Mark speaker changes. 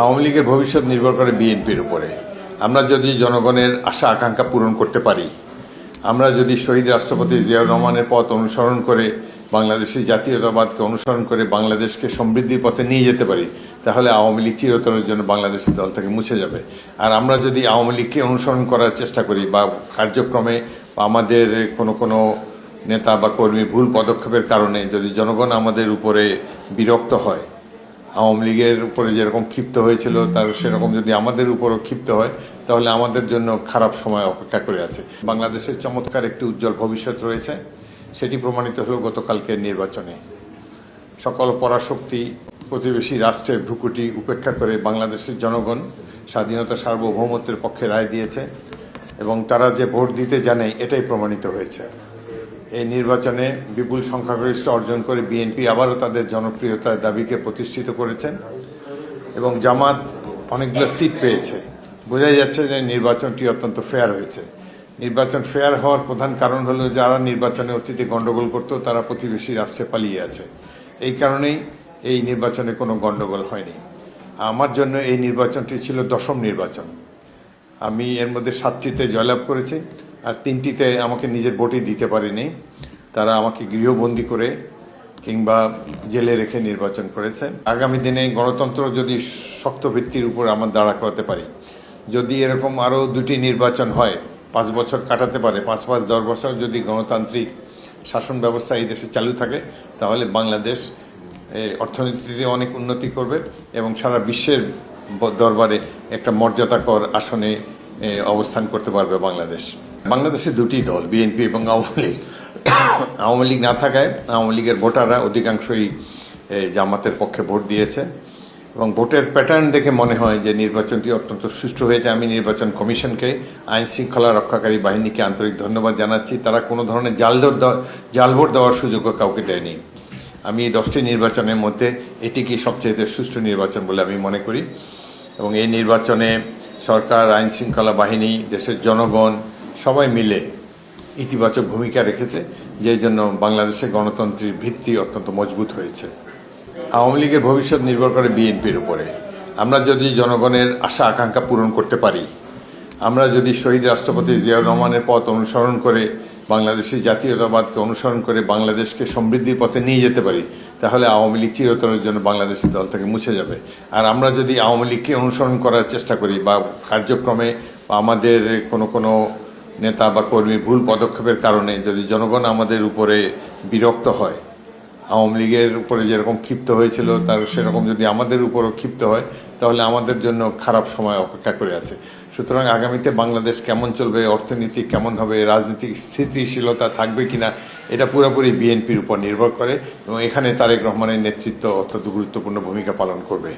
Speaker 1: আওয়ামী লীগের ভবিষ্যৎ নির্ভর করে বিএনপির উপরে। আমরা যদি জনগণের আশা, আকাঙ্ক্ষা পূরণ করতে পারি, আমরা যদি শহীদ রাষ্ট্রপতি জিয়াউর রহমানের পথ অনুসরণ করে, বাংলাদেশের জাতীয়তাবাদকে অনুসরণ করে বাংলাদেশকে সমৃদ্ধির পথে নিয়ে যেতে পারি, তাহলে আওয়ামী লীগ চিরতরের জন্য বাংলাদেশের দল থেকে মুছে যাবে। আর আমরা যদি আওয়ামী লীগকে অনুসরণ করার চেষ্টা করি বা কার্যক্রমে আমাদের কোনো কোনো নেতা বা কর্মী ভুল পদক্ষেপের কারণে যদি জনগণ আমাদের উপরে বিরক্ত হয় আওয়ামী লীগের উপরে যেরকম ক্ষিপ্ত হয়েছিল তার সেরকম যদি আমাদের উপরও ক্ষিপ্ত হয় তাহলে আমাদের জন্য খারাপ সময় অপেক্ষা করে আছে। বাংলাদেশের চমৎকার একটি উজ্জ্বল ভবিষ্যৎ রয়েছে। সেটি প্রমাণিত হলো গতকালকের নির্বাচনে। সকল পরাশক্তি প্রতিবেশী রাষ্ট্রের ভ্রুকুটি উপেক্ষা করে বাংলাদেশের জনগণ স্বাধীনতা সার্বভৌমত্বের পক্ষে রায় দিয়েছে এবং তারা যে ভোট দিতে জানে এটাই প্রমাণিত হয়েছে। এই নির্বাচনে বিপুল সংখ্যাগরিষ্ঠ অর্জন করে বিএনপি আবারও তাদের জনপ্রিয়তার দাবিকে প্রতিষ্ঠিত করেছেন এবং জামাত অনেকগুলো সিট পেয়েছে। বোঝাই যাচ্ছে যে নির্বাচনটি অত্যন্ত ফেয়ার হয়েছে। নির্বাচন ফেয়ার হওয়ার প্রধান কারণ হলো যারা নির্বাচনে অতীতে গণ্ডগোল করত, তারা প্রতিবেশী রাষ্ট্রে পালিয়ে আছে। এই কারণেই এই নির্বাচনে কোনো গণ্ডগোল হয়নি। আমার জন্য এই নির্বাচনটি ছিল দশম নির্বাচন। আমি এর মধ্যে সাতটিতে জয়লাভ করেছি। আর তিনটিতে আমাকে নিজের ভোটই দিতে পারিনি। তারা আমাকে গৃহবন্দী করে কিংবা জেলে রেখে নির্বাচন করেছে। আগামী দিনে গণতন্ত্র যদি শক্ত ভিত্তির উপর আমার দাঁড়া করাতে পারি, যদি এরকম আরও দুটি নির্বাচন হয়, পাঁচ বছর কাটাতে পারে, পাঁচ পাঁচ দশ বছর যদি গণতান্ত্রিক শাসন ব্যবস্থা এই দেশে চালু থাকে, তাহলে বাংলাদেশ অর্থনীতিতে অনেক উন্নতি করবে এবং সারা বিশ্বের দরবারে একটা মর্যাদাকর আসনে অবস্থান করতে পারবে বাংলাদেশ। বাংলাদেশে দুটি দল, বিএনপি এবং আওয়ামী লীগ। আওয়ামী লীগ না থাকায় আওয়ামী লীগের ভোটাররা অধিকাংশই জামাতের পক্ষে ভোট দিয়েছে। এবং ভোটের প্যাটার্ন দেখে মনে হয় যে নির্বাচনটি অত্যন্ত সুষ্ঠু হয়েছে। আমি নির্বাচন কমিশনকে, আইন শৃঙ্খলা রক্ষাকারী বাহিনীকে আন্তরিক ধন্যবাদ জানাচ্ছি। তারা কোনো ধরনের জাল জাল ভোট দেওয়ার সুযোগও কাউকে দেয়নি। আমি এই দশটি নির্বাচনের মধ্যে এটিকে সবচেয়ে সুষ্ঠু নির্বাচন বলে আমি মনে করি। এবং এই নির্বাচনে সরকার, আইন শৃঙ্খলা বাহিনী, দেশের জনগণ, সবাই মিলে ইতিবাচক ভূমিকা রেখেছে, যেই জন্য বাংলাদেশের গণতন্ত্রের ভিত্তি অত্যন্ত মজবুত হয়েছে। আওয়ামী লীগের ভবিষ্যৎ নির্ভর করে বিএনপির উপরে। আমরা যদি জনগণের আশা, আকাঙ্ক্ষা পূরণ করতে পারি, আমরা যদি শহীদ রাষ্ট্রপতি জিয়াউর রহমানের পথ অনুসরণ করে বাংলাদেশের জাতীয়তাবাদকে অনুসরণ করে বাংলাদেশকে সমৃদ্ধির পথে নিয়ে যেতে পারি তাহলে আওয়ামী লীগ চিরতরের জন্য বাংলাদেশের দল থেকে মুছে যাবে। আর আমরা যদি আওয়ামী লীগকে অনুসরণ করার চেষ্টা করি বা কার্যক্রমে আমাদের কোনো কোনো নেতা বা কর্মী ভুল পদক্ষেপের কারণে যদি জনগণ আমাদের উপরে বিরক্ত হয় আওয়ামী লীগের উপরে যেরকম ক্ষিপ্ত হয়েছিল, তার সেরকম যদি আমাদের উপরও ক্ষিপ্ত হয়, তাহলে আমাদের জন্য খারাপ সময় অপেক্ষা করে আছে। সুতরাং আগামীতে বাংলাদেশ কেমন চলবে, অর্থনীতি কেমন হবে, রাজনৈতিক স্থিতিশীলতা থাকবে কিনা, এটা পুরোপুরি বিএনপির উপর নির্ভর করে এবং এখানে তারেক রহমানের নেতৃত্ব অত্যন্ত গুরুত্বপূর্ণ ভূমিকা পালন করবে।